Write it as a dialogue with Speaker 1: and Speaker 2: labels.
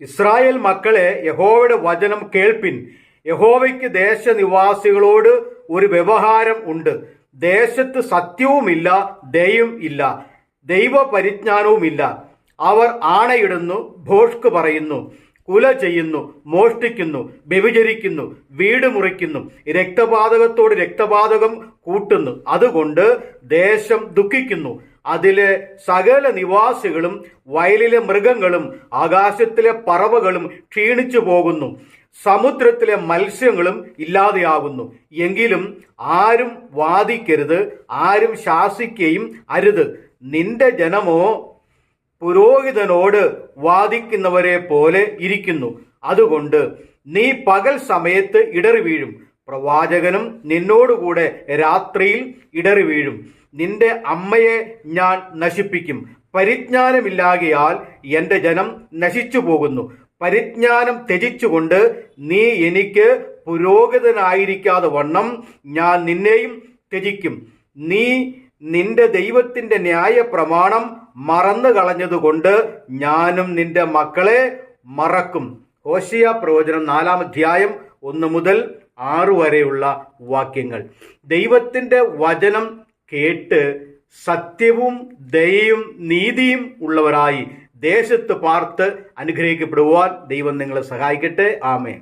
Speaker 1: Israel മക്കളെ യഹോവയുടെ വചനം കേൾപ്പിൻ. യഹോവയ്ക്ക് ദേശനിവാസികളോട് ഒരു വ്യവഹാരം ഉണ്ട്. ദേശത്ത് സത്യവുമില്ല ദയും ഇല്ല ദൈവ പരിജ്ഞാനവുമില്ല അവർ ആണയിടുന്നു ഭോഷ്ക് പറയുന്നു കുല ചെയ്യുന്നു മോഷ്ടിക്കുന്നു വ്യഭിചരിക്കുന്നു വീട് മുറിക്കുന്നു രക്തപാതകത്തോട് രക്തപാതകം കൂട്ടുന്നു. അതുകൊണ്ട് ദേശം ദുഃഖിക്കുന്നു. അതിലെ സകല നിവാസികളും വയലിലെ മൃഗങ്ങളും ആകാശത്തിലെ പറവകളും ക്ഷീണിച്ചു പോകുന്നു. സമുദ്രത്തിലെ മത്സ്യങ്ങളും ഇല്ലാതെയാകുന്നു എങ്കിലും ആരും വാദിക്കരുത് ആരും ശാസിക്കുകയും അരുത്. നിന്റെ ജനമോ പുരോഹിതനോട് വാദിക്കുന്നവരെ പോലെ ഇരിക്കുന്നു. അതുകൊണ്ട് നീ പകൽ സമയത്ത് ഇടറി വീഴും പ്രവാചകനും നിന്നോടുകൂടെ രാത്രിയിൽ ഇടറി വീഴും നിന്റെ അമ്മയെ ഞാൻ നശിപ്പിക്കും. പരിജ്ഞാനമില്ലാകയാൽ എന്റെ ജനം നശിച്ചു പോകുന്നു പരിജ്ഞാനം ത്യജിച്ചുകൊണ്ട് നീ എനിക്ക് പുരോഗതനായിരിക്കാതെ വണ്ണം ഞാൻ നിന്നെയും ത്യജിക്കും. നീ നിന്റെ ദൈവത്തിന്റെ ന്യായ പ്രമാണം മറന്നു കളഞ്ഞതുകൊണ്ട് ഞാനും നിന്റെ മക്കളെ മറക്കും. ഹോഷിയ പ്രവചനം നാലാം അധ്യായം ഒന്ന് മുതൽ ആറു വരെയുള്ള വാക്യങ്ങൾ. ദൈവത്തിന്റെ വചനം കേട്ട് സത്യവും ദയയും നീതിയും ഉള്ളവരായി ദേശത്ത് പാർത്ത് അനുഗ്രഹിക്കപ്പെടുവാൻ ദൈവം നിങ്ങളെ സഹായിക്കട്ടെ. ആമേ